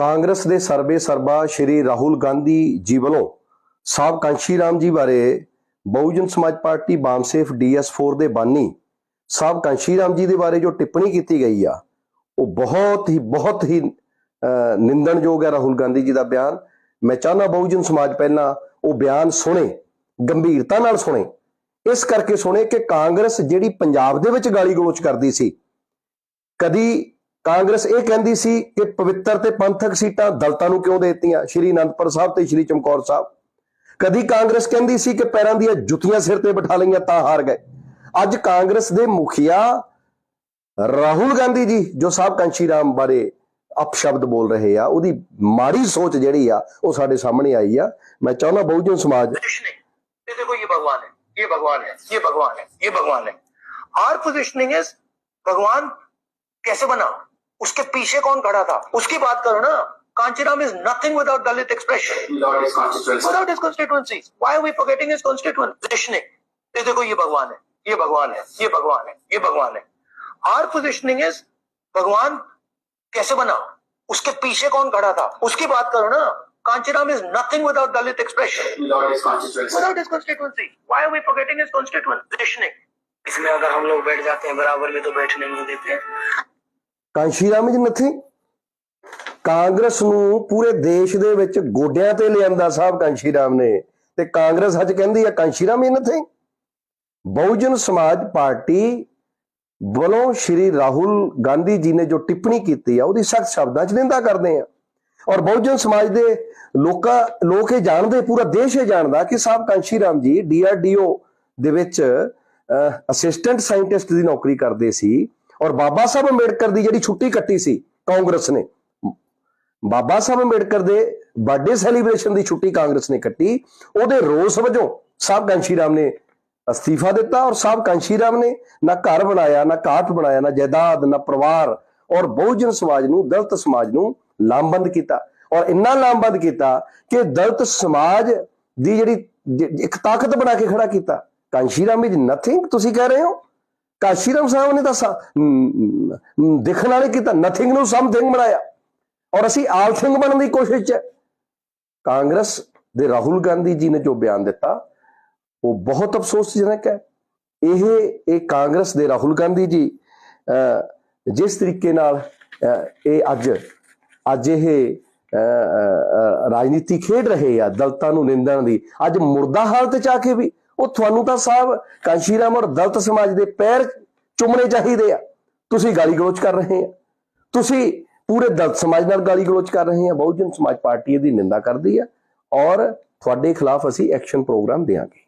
ਕਾਂਗਰਸ ਦੇ ਸਰਬੇ ਸਰਬਾ ਸ਼੍ਰੀ ਰਾਹੁਲ ਗਾਂਧੀ ਜੀ ਵੱਲੋਂ ਸਾਹਿਬ ਕਾਂਸ਼ੀ ਰਾਮ ਜੀ ਬਾਰੇ ਬਹੁਜਨ ਸਮਾਜ ਪਾਰਟੀ ਬਾਮਸੇਫ ਡੀਐਸ4 ਦੇ ਬਾਨੀ ਸਾਹਿਬ ਕਾਂਸ਼ੀ ਰਾਮ ਜੀ ਦੇ ਬਾਰੇ ਜੋ ਟਿੱਪਣੀ ਕੀਤੀ ਗਈ ਆ, ਉਹ ਬਹੁਤ ਹੀ ਬਹੁਤ ਹੀ ਨਿੰਦਣਯੋਗ ਹੈ ਰਾਹੁਲ ਗਾਂਧੀ ਜੀ ਦਾ ਬਿਆਨ। ਮੈਂ ਚਾਹਨਾ ਬਹੁਜਨ ਸਮਾਜ ਪਹਿਲਾਂ ਉਹ ਬਿਆਨ ਸੁਣੇ, ਗੰਭੀਰਤਾ ਨਾਲ ਸੁਣੇ। ਇਸ ਕਰਕੇ ਸੁਣੇ ਕਿ ਕਾਂਗਰਸ ਜਿਹੜੀ ਪੰਜਾਬ ਦੇ ਵਿੱਚ ਗਾਲੀ ਗਲੋਚ ਕਰਦੀ ਸੀ, ਕਦੀ ਕਾਂਗਰਸ ਇਹ ਕਹਿੰਦੀ ਸੀ ਕਿ ਪਵਿੱਤਰ ਤੇ ਪੰਥਕ ਸੀਟਾਂ ਦਲਤਾਂ ਨੂੰ ਕਿਉਂ ਦੇਤੀਆਂ ਸ਼੍ਰੀ ਅਨੰਦਪੁਰ ਸਾਹਿਬ ਤੇ ਸ਼੍ਰੀ ਚਮਕੌਰ ਸਾਹਿਬ ਕਦੀ ਕਾਂਗਰਸ ਕਹਿੰਦੀ ਸੀ ਕਿ ਪੈਰਾਂ ਦੀਆਂ ਜੁੱਤੀਆਂ ਸਿਰ ਤੇ ਬਿਠਾ ਲਈਆਂ ਤਾਂ ਹਾਰ ਗਏ ਅੱਜ ਕਾਂਗਰਸ ਦੇ ਮੁਖੀਆ ਰਾਹੁਲ ਗਾਂਧੀ ਜੀ ਜੋ ਸਾਹਿਬ ਕਾਂਸ਼ੀ ਰਾਮ ਬਾਰੇ ਅਪਸ਼ਬਦ ਬੋਲ ਰਹੇ ਆ ਉਹਦੀ ਮਾੜੀ ਸੋਚ ਜਿਹੜੀ ਆ ਉਹ ਸਾਡੇ ਸਾਹਮਣੇ ਆਈ ਆ ਮੈਂ ਚਾਹੁੰਦਾ ਬਹੁਜਨ ਸਮਾਜ पोजिशनिंग ये देखो ये भगवान है ये भगवान है ये भगवान है ये भगवान है आर पोजिशनिंग इज भगवान कैसे बना उसके पीछे कौन खड़ा था? उसकी बात करो ना। Kanshiram is nothing without Dalit expression without constituency why we forgetting is constituency देखो ये भगवान है। ये भगवान है। ये भगवान है। ये भगवान है। आर पोजिशनिंग इज़ भगवान कैसे बना? उसके पीछे कौन खड़ा था? उसकी बात करो ना। Kanshiram is nothing without Dalit expression without is constituency why we forgetting is constituency इसमें अगर हम लोग बैठ जाते हैं बराबर में तो बैठने नहीं देते। ਕਾਂਸ਼ੀ ਰਾਮ ਜੀ ਨਥੀ, ਕਾਂਗਰਸ ਨੂੰ ਪੂਰੇ ਦੇਸ਼ ਦੇ ਵਿੱਚ ਗੋਡਿਆਂ ਤੇ ਲਿਆਂਦਾ ਸਾਹਿਬ ਕਾਂਸ਼ੀ ਰਾਮ ਨੇ। ਤੇ ਕਾਂਗਰਸ ਅੱਜ ਕਹਿੰਦੀ ਆ ਕਾਂਸ਼ੀ ਰਾਮ ਹੀ ਨਥੀ, ਬਹੁਜਨ ਸਮਾਜ ਪਾਰਟੀ ਵੱਲੋਂ ਸ਼੍ਰੀ ਰਾਹੁਲ ਗਾਂਧੀ ਜੀ ਨੇ ਜੋ ਟਿੱਪਣੀ ਕੀਤੀ ਆ, ਉਹਦੀ ਸਖਤ ਸ਼ਬਦਾਂ 'ਚ ਨਿੰਦਾ ਕਰਦੇ ਆ। ਔਰ ਬਹੁਜਨ ਸਮਾਜ ਦੇ ਲੋਕਾਂ, ਲੋਕ ਇਹ ਜਾਣਦੇ, ਪੂਰਾ ਦੇਸ਼ ਇਹ ਜਾਣਦਾ ਕਿ ਸਾਹਿਬ ਕਾਂਸ਼ੀ ਰਾਮ ਜੀ ਡੀਆਰਡੀਓ ਦੇ ਵਿੱਚ ਅਸਿਸਟੈਂਟ ਸਾਇੰਟਿਸਟ ਦੀ ਨੌਕਰੀ ਕਰਦੇ ਸੀ। ਔਰ ਬਾਬਾ ਸਾਹਿਬ ਅੰਬੇਡਕਰ ਦੀ ਜਿਹੜੀ ਛੁੱਟੀ ਕੱਟੀ ਸੀ ਕਾਂਗਰਸ ਨੇ, ਬਾਬਾ ਸਾਹਿਬ ਅੰਬੇਡਕਰ ਦੇ ਬਰਥਡੇ ਸੈਲੀਬ੍ਰੇਸ਼ਨ ਦੀ ਛੁੱਟੀ ਕਾਂਗਰਸ ਨੇ ਕੱਟੀ, ਉਹਦੇ ਰੋਸ ਵਜੋਂ ਸਾਹਿਬ ਕਾਂਸ਼ੀ ਰਾਮ ਨੇ ਅਸਤੀਫਾ ਦਿੱਤਾ ਔਰ ਸਾਹਿਬ ਕਾਂਸ਼ੀ ਰਾਮ ਨੇ ਨਾ ਘਰ ਬਣਾਇਆ, ਨਾ ਕਾਟ ਬਣਾਇਆ, ਨਾ ਜਾਇਦਾਦ, ਨਾ ਪਰਿਵਾਰ ਔਰ ਬਹੁਜਨ ਸਮਾਜ ਨੂੰ, ਦਲਿਤ ਸਮਾਜ ਨੂੰ ਲਾਮਬੰਦ ਕੀਤਾ। ਔਰ ਇੰਨਾ ਲਾਮਬੰਦ ਕੀਤਾ ਕਿ ਦਲਿਤ ਸਮਾਜ ਦੀ ਜਿਹੜੀ ਇੱਕ ਤਾਕਤ ਬਣਾ ਕੇ ਖੜਾ ਕੀਤਾ। ਕਾਂਸ਼ੀ ਰਾਮ ਇਜ਼ ਨਥਿੰਗ ਤੁਸੀਂ ਕਹਿ ਰਹੇ ਹੋ? ਕਾਂਸ਼ੀ ਰਾਮ ਸਾਹਿਬ ਨੇ ਤਾਂ ਦੇਖਣ ਵਾਲੇ ਕੀਤਾ। ਨਥਿੰਗ ਨੂੰ ਸਮਥਿੰਗ ਬਣਾਇਆ। ਔਰ ਅਸੀਂ ਆਲ ਥਿੰਗ ਬਣਨ ਦੀ ਕੋਸ਼ਿਸ਼ 'ਚ। ਕਾਂਗਰਸ ਦੇ ਰਾਹੁਲ ਗਾਂਧੀ ਜੀ ਨੇ ਜੋ ਬਿਆਨ ਦਿੱਤਾ ਉਹ ਬਹੁਤ ਅਫਸੋਸਜਨਕ ਹੈ। ਇਹ ਇਹ ਕਾਂਗਰਸ ਦੇ ਰਾਹੁਲ ਗਾਂਧੀ ਜੀ ਅਹ, ਜਿਸ ਤਰੀਕੇ ਨਾਲ ਇਹ ਅੱਜ ਅੱਜ ਇਹ ਰਾਜਨੀਤੀ ਖੇਡ ਰਹੇ ਆ ਦਲਤਾਂ ਨੂੰ ਨਿੰਦਣ ਦੀ। ਅੱਜ ਮੁਰਦਾ ਹਾਲਤ ਚ ਆ ਕੇ ਵੀ ਉਹ ਤੁਹਾਨੂੰ ਤਾਂ ਸਾਹਿਬ ਕਾਂਸ਼ੀਰਾਮ ਔਰ ਦਲਤ ਸਮਾਜ ਦੇ ਪੈਰ ਚੁੰਮਣੇ ਚਾਹੀਦੇ ਆ। ਤੁਸੀਂ ਗਾਲੀ ਗਲੋਚ ਕਰ ਰਹੇ ਆ। ਤੁਸੀਂ ਪੂਰੇ ਦਲਤ ਸਮਾਜ ਨਾਲ ਗਾਲੀ ਗਲੋਚ ਕਰ ਰਹੇ ਆ। ਬਹੁਜਨ ਸਮਾਜ ਪਾਰਟੀ ਇਹਦੀ ਨਿੰਦਾ ਕਰਦੀ ਆ। ਔਰ ਤੁਹਾਡੇ ਖਿਲਾਫ ਅਸੀਂ ਐਕਸ਼ਨ ਪ੍ਰੋਗਰਾਮ ਦੇਵਾਂਗੇ